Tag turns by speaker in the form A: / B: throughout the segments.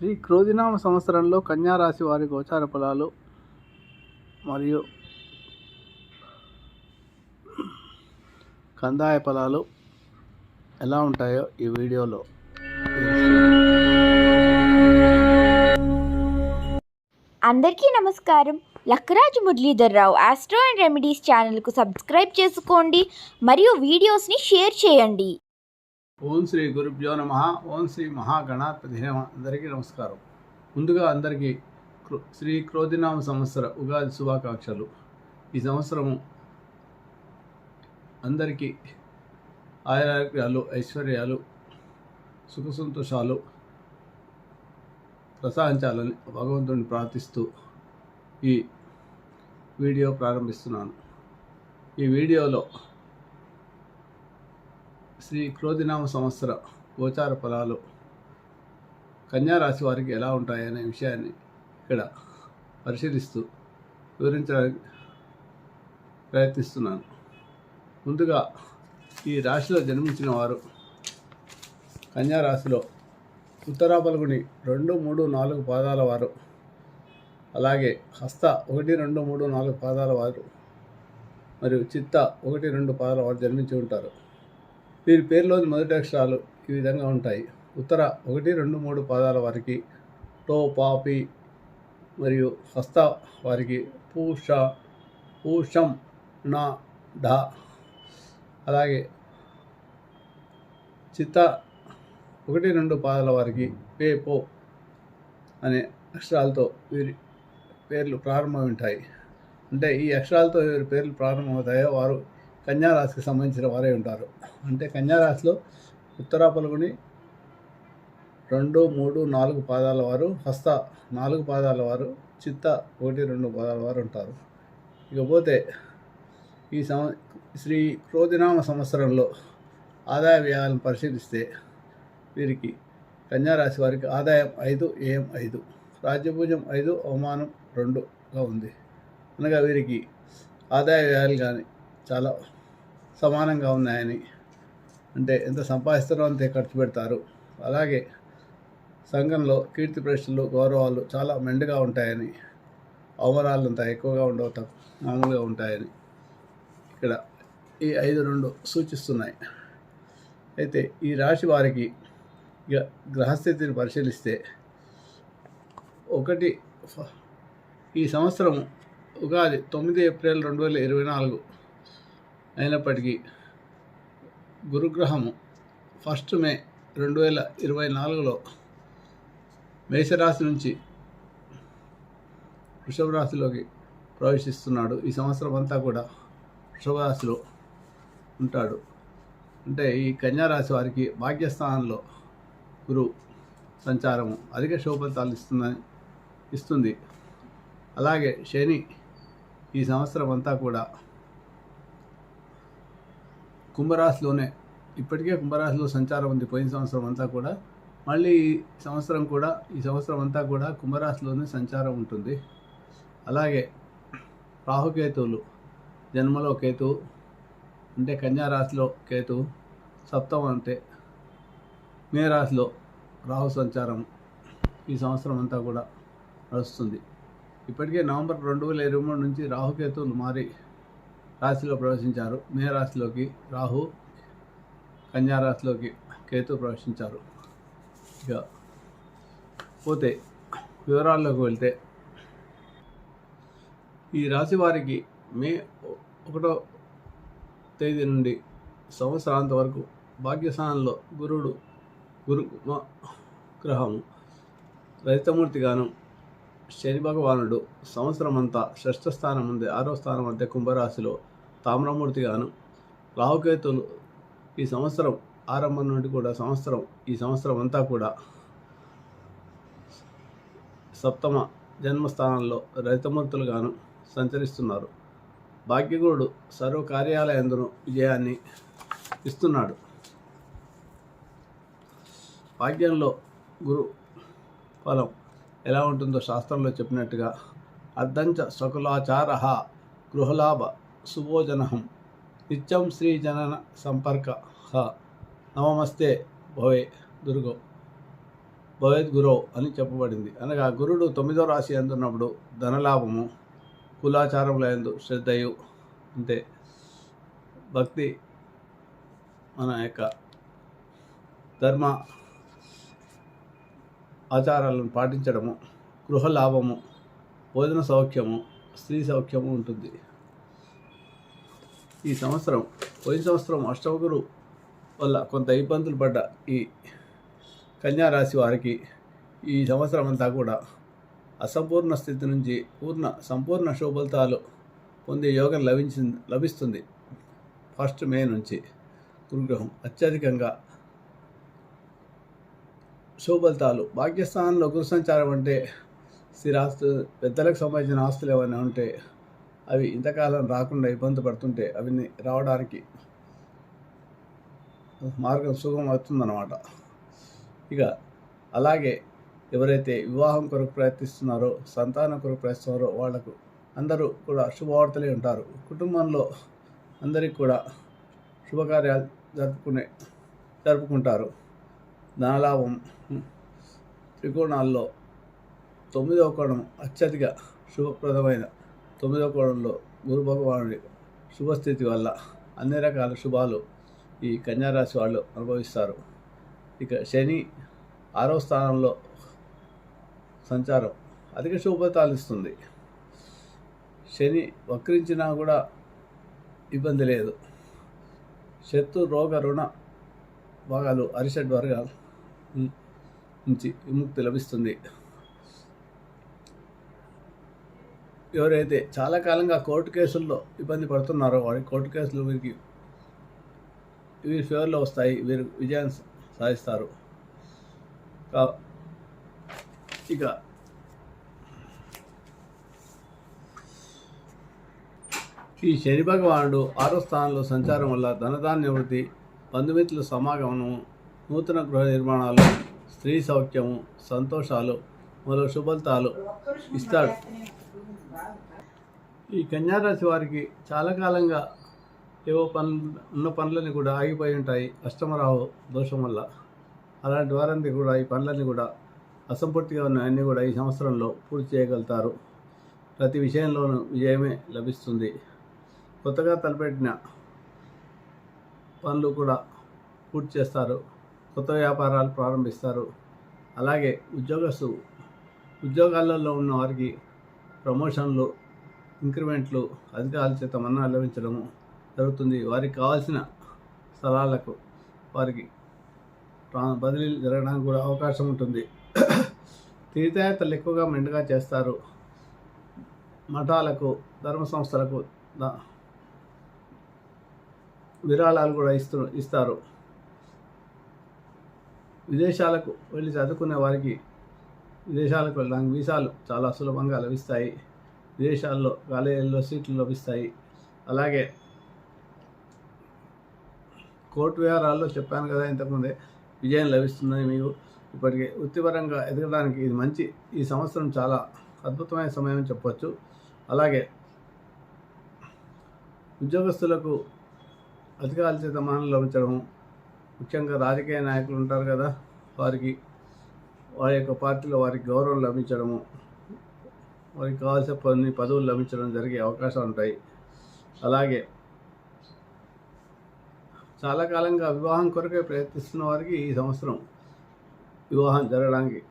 A: శ్రీ క్రోధినామ సంవత్సరంలో కన్యారాశి వారి గోచార ఫలాలు మరియు కందాయ ఫలాలు ఎలా ఉంటాయో ఈ వీడియోలో
B: అందరికీ నమస్కారం. Lakkaraju Muralidharrao astro and remedies ఛానల్కు సబ్స్క్రైబ్ చేసుకోండి మరియు వీడియోస్ని షేర్ చేయండి.
A: ఓం శ్రీ గురుభ్యో నమ. ఓం శ్రీ మహాగణాధిపతి నమ. అందరికీ నమస్కారం. ముందుగా అందరికీ క్రో- శ్రీ క్రోధినామ సంవత్సర ఉగాది శుభాకాంక్షలు. ఈ సంవత్సరము అందరికీ ఆయురారోగ్యాలు ఐశ్వర్యాలు సుఖ సంతోషాలు ప్రసాదించాలని భగవంతుడిని ప్రార్థిస్తూ ఈ వీడియో ప్రారంభిస్తున్నాను. ఈ వీడియోలో శ్రీ క్రోధినామ సంవత్సర గోచార ఫలాలు కన్యారాశి వారికి ఎలా ఉంటాయనే విషయాన్ని ఇక్కడ పరిశీలిస్తూ వివరించడానికి ప్రయత్నిస్తున్నాను. ముందుగా ఈ రాశిలో జన్మించిన వారు కన్యారాశిలో ఉత్తరా పలుగుని రెండు మూడు నాలుగు పాదాల వారు అలాగే హస్త ఒకటి రెండు మూడు నాలుగు పాదాల వారు మరియు చిత్త ఒకటి రెండు పాదాల వారు జన్మించి ఉంటారు. వీరి పేరులోని మొదటి అక్షరాలు ఈ విధంగా ఉంటాయి. ఉత్తర ఒకటి రెండు మూడు పాదాల వారికి టో పాపి మరియు హస్త వారికి పూష పూషం నా ఢ అలాగే చిత్త ఒకటి రెండు పాదాల వారికి పే పో అనే అక్షరాలతో వీరి పేర్లు ప్రారంభమవుతాయి అంటే ఈ అక్షరాలతో వీరి పేర్లు ప్రారంభమవుతాయో వారు కన్యారాశికి సంబంధించిన వారే ఉంటారు. అంటే కన్యారాశిలో ఉత్తరా పలుగుని రెండు మూడు నాలుగు పాదాల వారు హస్త నాలుగు పాదాల వారు చిత్త ఒకటి రెండు పాదాల వారు ఉంటారు. ఇకపోతే ఈ సం శ్రీ క్రోధినామ సంవత్సరంలో ఆదాయ వ్యయాలను పరిశీలిస్తే వీరికి కన్యారాశి వారికి ఆదాయం ఐదు ఏం ఐదు రాజ్యభూజం ఐదు అవమానం రెండుగా ఉంది. అనగా వీరికి ఆదాయ వ్యయాలు కానీ చాలా సమానంగా ఉన్నాయని. అంటే ఎంత సంపాదిస్తారో అంతే ఖర్చు పెడతారు. అలాగే సంఘంలో కీర్తి ప్రశ్నలు గౌరవాలు చాలా మెండుగా ఉంటాయని. అవమరాలు అంత ఎక్కువగా ఉండవు తక్కువ మామూలుగా ఉంటాయని ఇక్కడ ఈ ఐదు రెండు సూచిస్తున్నాయి. అయితే ఈ రాశి వారికి ఇక గ్రహస్థితిని పరిశీలిస్తే ఒకటి ఈ సంవత్సరం ఉగాది తొమ్మిది ఏప్రిల్ రెండు వేల ఇరవై నాలుగు అయినప్పటికీ గురుగ్రహము ఫస్ట్ మే రెండు వేల ఇరవై నాలుగులో మేషరాశి నుంచి వృషభ రాశిలోకి ప్రవేశిస్తున్నాడు. ఈ సంవత్సరం అంతా కూడా వృషభ రాశిలో ఉంటాడు. అంటే ఈ కన్యారాశి వారికి భాగ్యస్థానంలో గురు సంచారము అధిక శుభఫలితాలు ఇస్తుందని ఇస్తుంది. అలాగే శని ఈ సంవత్సరం అంతా కూడా కుంభరాశిలోనే ఇప్పటికే కుంభరాశిలో సంచారం ఉంది. పోయిన సంవత్సరం అంతా కూడా. మళ్ళీ ఈ సంవత్సరం కూడా ఈ సంవత్సరం అంతా కూడా కుంభరాశిలోనే సంచారం ఉంటుంది. అలాగే రాహుకేతువులు జన్మలో కేతు అంటే కన్యారాశిలో కేతు సప్తం అంటే మేరాశిలో రాహు సంచారం ఈ సంవత్సరం అంతా కూడా నడుస్తుంది. ఇప్పటికే నవంబర్ రెండు వేల ఇరవై మూడు నుంచి రాహుకేతువులు మారి రాశిలో ప్రవేశించారు. మే రాశిలోకి రాహు కన్యా రాశిలోకి కేతు ప్రవేశించారు. ఇక పోతే వివరాల్లోకి వెళ్తే ఈ రాశి వారికి మే ఒకటో తేదీ నుండి సంవత్సరాంత వరకు భాగ్యస్థానంలో గురుడు గురు గ్రహము రజితమూర్తిగాను శని భగవానుడు సంవత్సరం అంతా షష్ఠ స్థానం ఉంది ఆరో స్థానం మధ్య కుంభరాశిలో తామ్రమూర్తిగాను రాహుకేతులు ఈ సంవత్సరం ఆరంభం నుండి కూడా సంవత్సరం ఈ సంవత్సరం అంతా కూడా సప్తమ జన్మస్థానంలో రజితమూర్తులుగాను సంచరిస్తున్నారు. భాగ్యగురుడు సర్వ కార్యాలయందును విజయాన్ని ఇస్తున్నాడు. భాగ్యంలో గురు ఫలం ఎలా ఉంటుందో శాస్త్రంలో చెప్పినట్టుగా అర్ధంచ సకులాచార గృహలాభ శుభోజనహం నిత్యం శ్రీ జనన సంపర్క నమమస్తే భవే దుర్గో. భవేద్ అని చెప్పబడింది. అనగా గురుడు తొమ్మిదో రాశి అందున్నప్పుడు ధనలాభము కులాచారముల ఎందు శ్రద్ధయు అంటే భక్తి మన యొక్క ధర్మ ఆచారాలను పాటించడము గృహ లాభము భోజన సౌఖ్యము స్త్రీ సౌఖ్యము ఉంటుంది. ఈ సంవత్సరం పోయిన సంవత్సరం అష్టవగురు వల్ల కొంత ఇబ్బందులు పడ్డ ఈ కన్యారాశి వారికి ఈ సంవత్సరం అంతా కూడా అసంపూర్ణ స్థితి నుంచి పూర్ణ సంపూర్ణ శుభఫలితాలు పొందే యోగం లభించి లభిస్తుంది. ఫస్ట్ మే నుంచి గురుగ్రహం అత్యధికంగా శుభఫలితాలు. భాగ్యస్థానంలో గురు సంచారం అంటే స్థిరాస్తు పెద్దలకు సంబంధించిన ఆస్తులు ఏమైనా ఉంటే అవి ఇంతకాలం రాకుండా ఇబ్బంది పడుతుంటే అవి రావడానికి మార్గం సుగమం అవుతుందన్నమాట. ఇక అలాగే ఎవరైతే వివాహం కొరకు ప్రయత్నిస్తున్నారో సంతానం కొరకు ప్రయత్నిస్తున్నారో వాళ్ళకు అందరూ కూడా శుభవార్తలే ఉంటారు. కుటుంబంలో అందరికీ కూడా శుభకార్యాలు జరుపుకునే జరుపుకుంటారు. ధనలాభం త్రికోణాల్లో తొమ్మిదవ కోణం అత్యధిక శుభప్రదమైన తొమ్మిదో కోణంలో గురు భగవానుడి శుభస్థితి వల్ల అన్ని రకాల శుభాలు ఈ కన్యారాశి వాళ్ళు అనుభవిస్తారు. ఇక శని ఆరో స్థానంలో సంచారం అధిక శుభఫలితాలు ఇస్తుంది. శని వక్రించినా కూడా ఇబ్బంది లేదు. శత్రు రోగ రుణ భాగాలు అరిషడ్ వర్గాలు నుంచి విముక్తి లభిస్తుంది. ఎవరైతే చాలా కాలంగా కోర్టు కేసుల్లో ఇబ్బంది పడుతున్నారో వారి కోర్టు కేసులు వీరికి వీరి ఫేవర్లో వస్తాయి వీరు విజయం సాధిస్తారు. ఇక ఈ శని భగవానుడు ఆరో స్థానంలో సంచారం వల్ల ధనధాన్య వృద్ధి బంధుమిత్రుల సమాగమనము నూతన గృహ నిర్మాణాలు స్త్రీ సౌఖ్యము సంతోషాలు మరో శుభలతాలు ఇస్తాడు. ఈ కన్యారాశి వారికి చాలా కాలంగా ఏవో పనులు ఉన్న పనులన్నీ కూడా ఆగిపోయి ఉంటాయి. అష్టమరావు దోషం వల్ల. అలాంటి వారందరికీ కూడా ఈ పనులన్నీ కూడా అసంపూర్తిగా ఉన్న అన్నీ కూడా ఈ సంవత్సరంలో పూర్తి చేయగలుగుతారు. ప్రతి విషయంలోనూ విజయమే లభిస్తుంది. కొత్తగా తలపెట్టిన పనులు కూడా పూర్తి చేస్తారు. కొత్త వ్యాపారాలు ప్రారంభిస్తారు. అలాగే ఉద్యోగస్తు ఉద్యోగాలలో ఉన్న వారికి ప్రమోషన్లు ఇంక్రిమెంట్లు అధికారుల చేత మన్నా లభించడము జరుగుతుంది. వారికి కావాల్సిన స్థలాలకు వారికి బదిలీలు జరగడానికి కూడా అవకాశం ఉంటుంది. తీర్థయాత్రలు ఎక్కువగా మెండుగా చేస్తారు. మఠాలకు ధర్మ సంస్థలకు విరాళాలు కూడా ఇస్తూ ఇస్తారు. విదేశాలకు వెళ్ళి చదువుకునే వారికి విదేశాలకు వెళ్ళడానికి వీసాలు చాలా సులభంగా లభిస్తాయి. విదేశాల్లో కాలేజీల్లో సీట్లు లభిస్తాయి. అలాగే కోర్టు వ్యవహారాల్లో చెప్పాను కదా ఇంతకుముందే విజయం లభిస్తుందని మీకు ఇప్పటికే. వృత్తిపరంగా ఎదగడానికి ఇది మంచి ఈ సంవత్సరం చాలా అద్భుతమైన సమయం చెప్పవచ్చు అలాగే ఉద్యోగస్తులకు అధికారుల చేత మానలు లభించడం. ముఖ్యంగా రాజకీయ నాయకులు ఉంటారు కదా వారికి వారి యొక్క పార్టీలో వారికి గౌరవం లభించడము వారికి కావాల్సిన కొన్ని పదవులు లభించడం జరిగే అవకాశాలు ఉంటాయి. అలాగే చాలా కాలంగా వివాహం కొరకే ప్రయత్నిస్తున్న వారికి ఈ సంవత్సరం వివాహం జరగడానికి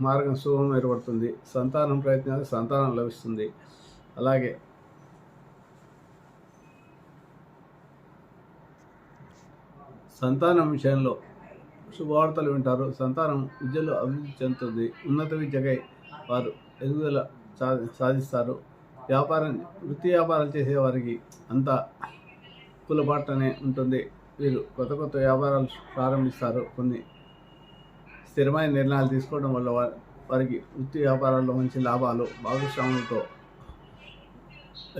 A: మార్గం శుభం ఏర్పడుతుంది. సంతానం ప్రయత్నాలు సంతానం లభిస్తుంది. అలాగే సంతానం విషయంలో శుభవార్తలు వింటారు. సంతానం విద్యలో అభివృద్ధి చెందుతుంది. ఉన్నత విద్యకై వారు ఎదుగుదల సాధిస్తారు. వ్యాపారం వృత్తి వ్యాపారాలు చేసేవారికి అంతా కులబాటనే ఉంటుంది. వీరు కొత్త కొత్త వ్యాపారాలు ప్రారంభిస్తారు. కొన్ని స్థిరమైన నిర్ణయాలు తీసుకోవడం వల్ల వారికి వృత్తి వ్యాపారాల్లో మంచి లాభాలు భాగస్వాములతో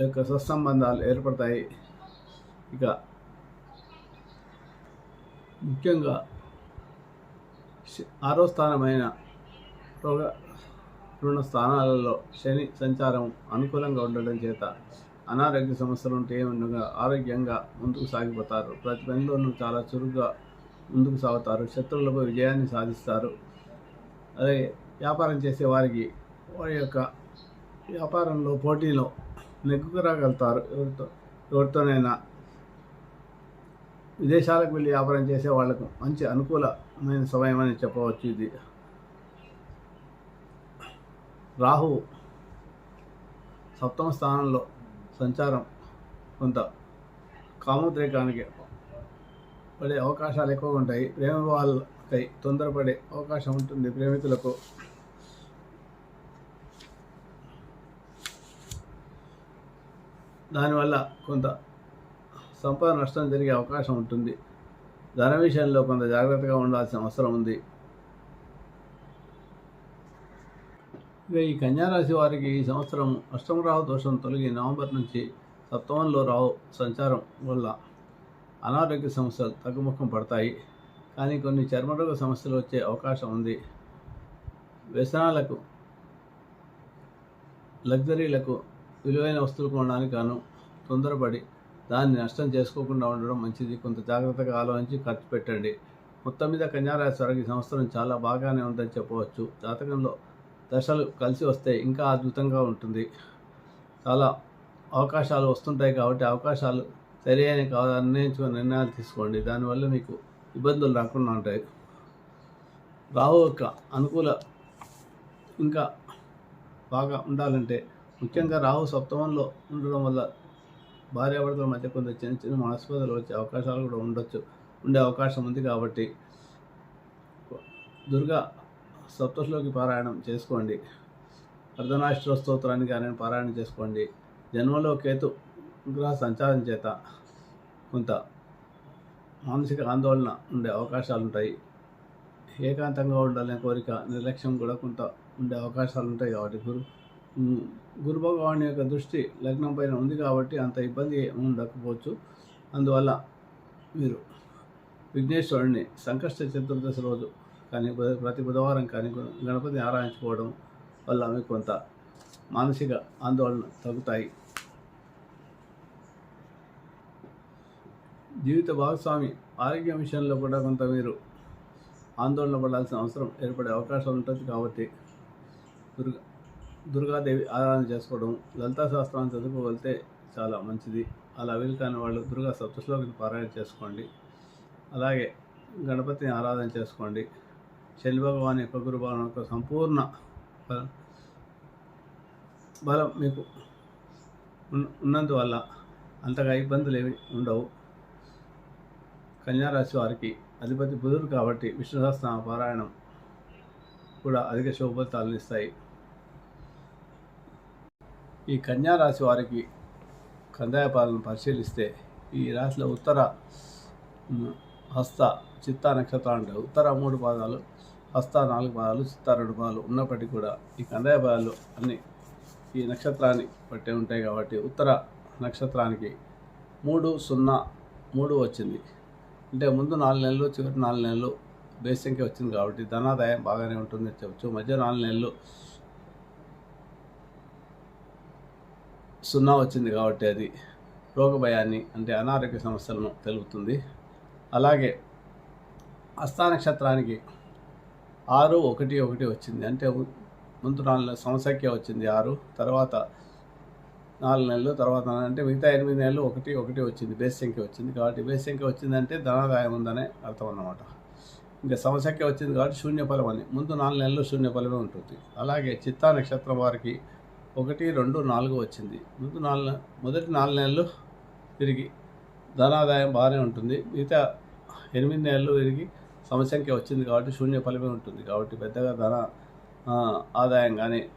A: యొక్క సత్సంబంధాలు ఏర్పడతాయి. ఇక ముఖ్యంగా ఆరో స్థానమైన రోగ రుణ స్థానాలలో శని సంచారం అనుకూలంగా ఉండడం చేత అనారోగ్య సమస్యలు ఉంటే ఉండగా ఆరోగ్యంగా ముందుకు సాగిపోతారు. ప్రతి పనిలోనూ చాలా చురుగ్గా ముందుకు సాగుతారు. శత్రువులపై విజయాన్ని సాధిస్తారు. అదే వ్యాపారం చేసే వారికి వారి యొక్క వ్యాపారంలో పోటీలో నెగ్గుకు రాగలుగుతారు ఎవరితో ఎవరితోనైనా విదేశాలకు వెళ్ళి వ్యాపారం చేసే వాళ్ళకు మంచి అనుకూల సమయం అని చెప్పవచ్చు ఇది. రాహు సప్తమ స్థానంలో సంచారం కొంత కామోద్రేకానికి పడే అవకాశాలు ఎక్కువగా ఉంటాయి. ప్రేమ వాళ్ళకై తొందరపడే అవకాశం ఉంటుంది ప్రేమికులకు దానివల్ల కొంత సంపద నష్టం జరిగే అవకాశం ఉంటుంది. ధన విషయంలో కొంత జాగ్రత్తగా ఉండాల్సిన అవసరం ఉంది. ఇక ఈ కన్యారాశి వారికి ఈ సంవత్సరం అష్టమ రావు దోషం తొలగి నవంబర్ నుంచి సప్తమంలో రావు సంచారం వల్ల అనారోగ్య సమస్యలు తగ్గుముఖం పడతాయి. కానీ కొన్ని చర్మరోగ సమస్యలు వచ్చే అవకాశం ఉంది. వ్యసనాలకు లగ్జరీలకు విలువైన వస్తువులు కొనడానికి గాను తొందరపడి దాన్ని నష్టం చేసుకోకుండా ఉండడం మంచిది. కొంత జాగ్రత్తగా ఆలోచించి ఖర్చు పెట్టండి. మొత్తం మీద కన్యారాశి వారికి ఈ సంవత్సరం చాలా బాగానే ఉందని చెప్పవచ్చు. జాతకంలో దశలు కలిసి వస్తే ఇంకా అద్భుతంగా ఉంటుంది. చాలా అవకాశాలు వస్తుంటాయి కాబట్టి అవకాశాలు సరైన అయిన కావాలని నిర్ణయించుకుని నిర్ణయాలు తీసుకోండి. దానివల్ల మీకు ఇబ్బందులు రాకుండా ఉంటాయి. రాహు యొక్క అనుకూల ఇంకా బాగా ఉండాలంటే ముఖ్యంగా రాహు సప్తమంలో ఉండడం వల్ల భార్యాభర్తల మధ్య కొంత చిన్న చిన్న మనస్పదలు వచ్చే అవకాశాలు కూడా ఉండొచ్చు ఉండే అవకాశం ఉంది కాబట్టి దుర్గా సప్తశ్లోకి పారాయణం చేసుకోండి. అర్ధనాష్ట్ర స్తోత్రాన్ని కానీ పారాయణం చేసుకోండి. జన్మలో కేతు గ్రహ సంచారం చేత కొంత మానసిక ఆందోళన ఉండే అవకాశాలు ఉంటాయి. ఏకాంతంగా ఉండాలనే కోరిక నిర్లక్ష్యం కూడా కొంత ఉండే అవకాశాలు ఉంటాయి కాబట్టి గురు ఉమ్, గురు యొక్క దృష్టి లగ్నం పైన ఉంది కాబట్టి అంత ఇబ్బంది ఉండకపోవచ్చు. అందువల్ల మీరు విఘ్నేశ్వరుడిని సంకష్ట చతుర్దశి రోజు కానీ ప్రతి బుధవారం కానీ గణపతిని ఆరాధించుకోవడం వల్ల మీకు కొంత మానసిక ఆందోళన తగ్గుతాయి. జీవిత భాగస్వామి ఆరోగ్యం విషయంలో కూడా కొంత మీరు ఆందోళన పడాల్సిన అవసరం ఏర్పడే అవకాశం ఉంటుంది కాబట్టి దుర్గా దుర్గాదేవి ఆరాధన చేసుకోవడం లలితా శాస్త్రాన్ని చదువుకోగలితే చాలా మంచిది. అలా వీలు కాని వాళ్ళు దుర్గా సప్తశ్లోకి పారాయణ చేసుకోండి. అలాగే గణపతిని ఆరాధన చేసుకోండి. శని భగవాన్ యొక్క గురు భగవాన్ యొక్క సంపూర్ణ బలం మీకు ఉన్నందువల్ల అంతగా ఇబ్బందులు ఏమి ఉండవు. కన్యారాశి వారికి అధిపతి బుధుడు కాబట్టి విష్ణు సహస్రనామ పారాయణం కూడా అధిక శుభఫలితాలను ఇస్తాయి. ఈ కన్యా రాశి వారికి కందాయపాలను పరిశీలిస్తే ఈ రాశిలో ఉత్తర హస్త చిత్తా నక్షత్రాలు అంటే ఉత్తర మూడు పాదాలు హస్త నాలుగు పాదాలు చిత్తా రెండు పాదాలు ఉన్నప్పటికీ కూడా ఈ కందాయపాదాలు అన్నీ ఈ నక్షత్రాన్ని పట్టే ఉంటాయి కాబట్టి ఉత్తర నక్షత్రానికి మూడు సున్నా మూడు వచ్చింది. అంటే ముందు నాలుగు నెలలు చివరి నాలుగు నెలలు బేసంకే వచ్చింది కాబట్టి ధనాదాయం బాగానే ఉంటుంది అని చెప్పచ్చు. మధ్య నాలుగు నెలలు సున్నా వచ్చింది కాబట్టి అది రోగ భయాన్ని అంటే అనారోగ్య సమస్యలను తెలుపుతుంది. అలాగే హస్తా నక్షత్రానికి ఆరు ఒకటి ఒకటి వచ్చింది. అంటే ముందు నాలుగు నెలల సంవత్సరకే వచ్చింది ఆరు తర్వాత నాలుగు నెలలు తర్వాత అంటే మిగతా ఎనిమిది నెలలు ఒకటి ఒకటి వచ్చింది బేస్ సంఖ్య వచ్చింది. కాబట్టి బేస్ సంఖ్య వచ్చిందంటే ధనాదాయం ఉందనే అర్థం అన్నమాట. ఇంకా సంసంఖ్య వచ్చింది కాబట్టి శూన్యఫలం అని. ముందు నాలుగు నెలలు శూన్యఫలమే ఉంటుంది. అలాగే చిత్తా నక్షత్రం వారికి ఒకటి రెండు నాలుగు వచ్చింది. ముందు నాలుగు మొదటి నాలుగు నెలలు తిరిగి ధనాదాయం బాగానే ఉంటుంది. మిగతా ఎనిమిది నెలలు తిరిగి సమసంఖ్య వచ్చింది కాబట్టి శూన్య ఫలమే ఉంటుంది. కాబట్టి పెద్దగా ధన ఆదాయం కానీ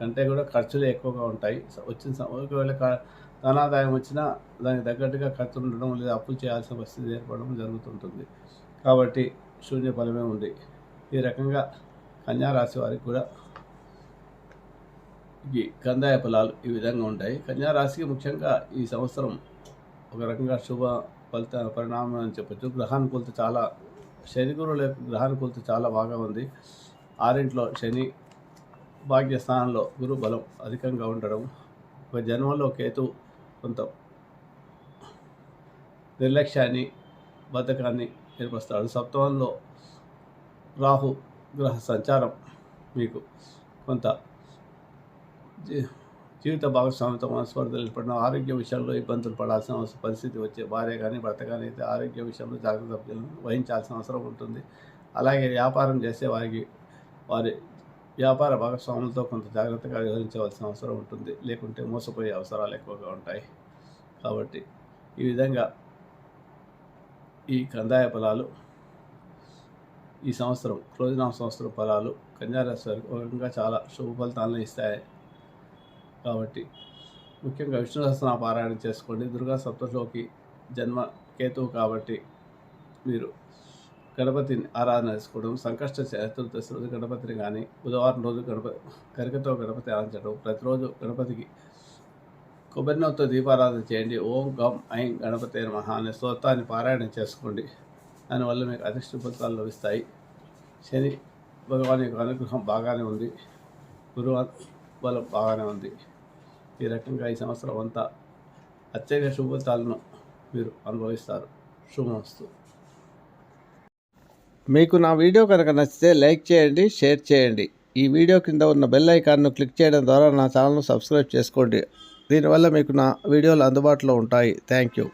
A: కంటే కూడా ఖర్చులు ఎక్కువగా ఉంటాయి. వచ్చిన స- ఒకవేళ క- ధనాదాయం వచ్చినా దానికి తగ్గట్టుగా ఖర్చులు ఉండడం లేదా అప్పులు చేయాల్సిన పరిస్థితి ఏర్పడడం జరుగుతుంటుంది. కాబట్టి శూన్య ఫలమే ఉంది. ఈ రకంగా కన్యారాశి వారికి కూడా ఈ కందాయ ఫలాలు ఈ విధంగా ఉంటాయి. కన్యారాశికి ముఖ్యంగా ఈ సంవత్సరం ఒక రకంగా శుభ ఫలిత పరిణామం అని చెప్పచ్చు. గ్రహానుకూలత చాలా శని గురువుల యొక్క గ్రహానుకూలత చాలా బాగా ఉంది. ఆరింట్లో శని భాగ్యస్థానంలో గురు బలం అధికంగా ఉండడం ఒక జన్మలో కేతు కొంత నిర్లక్ష్యాన్ని బద్ధకాన్ని ఏర్పరుస్తాడు. సప్తమంలో రాహు గ్రహ సంచారం మీకు కొంత జీవిత భాగస్వామితో మనస్పర్ధలు ఏర్పడిన ఆరోగ్య విషయంలో ఇబ్బందులు పడాల్సిన అవసరం పరిస్థితి వచ్చే భార్య కానీ భర్త కానీ అయితే ఆరోగ్య విషయంలో జాగ్రత్త వహించాల్సిన అవసరం ఉంటుంది. అలాగే వ్యాపారం చేసే వారికి వారి వ్యాపార భాగస్వాములతో కొంత జాగ్రత్తగా వ్యవహరించవలసిన అవసరం ఉంటుంది. లేకుంటే మోసపోయే అవసరాలు ఎక్కువగా ఉంటాయి. కాబట్టి ఈ విధంగా ఈ కందాయ ఫలాలు ఈ సంవత్సరం క్రోజనామ సంవత్సరం ఫలాలు కన్యారాశి వారికి ఒక చాలా శుభ ఫలితాలను ఇస్తాయి. కాబట్టి ముఖ్యంగా విష్ణు సహస్రనామ పారాయణ చేసుకోండి. దుర్గా సప్తలోకి జన్మ కేతువు కాబట్టి మీరు గణపతిని ఆరాధన చేసుకోవడం సంకష్ట చతుర్దశి రోజు గణపతిని కానీ బుధవారం రోజు గణపతి కరికతో గణపతి ఆరాధించడం ప్రతిరోజు గణపతికి కొబ్బరినవ్వుతో దీపారాధన చేయండి. ఓం గం ఐం గణపతి మహా అనే స్తోత్రాన్ని పారాయణం చేసుకోండి. దానివల్ల మీకు అదృష్ట ఫలితాలు లభిస్తాయి. శని భగవాన్ యొక్క అనుగ్రహం బాగానే ఉంది. గురువు బలం బాగానే ఉంది. ఈ రకంగా ఈ సంవత్సరం అంతా అత్యధిక శుభతాలను మీరు అనుభవిస్తారు. శుభమస్తు.
C: మీకు నా వీడియో కనుక నచ్చితే లైక్ చేయండి షేర్ చేయండి. ఈ వీడియో కింద ఉన్న బెల్ ఐకాన్ను క్లిక్ చేయడం ద్వారా నా ఛానల్ను సబ్స్క్రైబ్ చేసుకోండి. దీనివల్ల మీకు నా వీడియోలు అందుబాటులో ఉంటాయి. Thank you.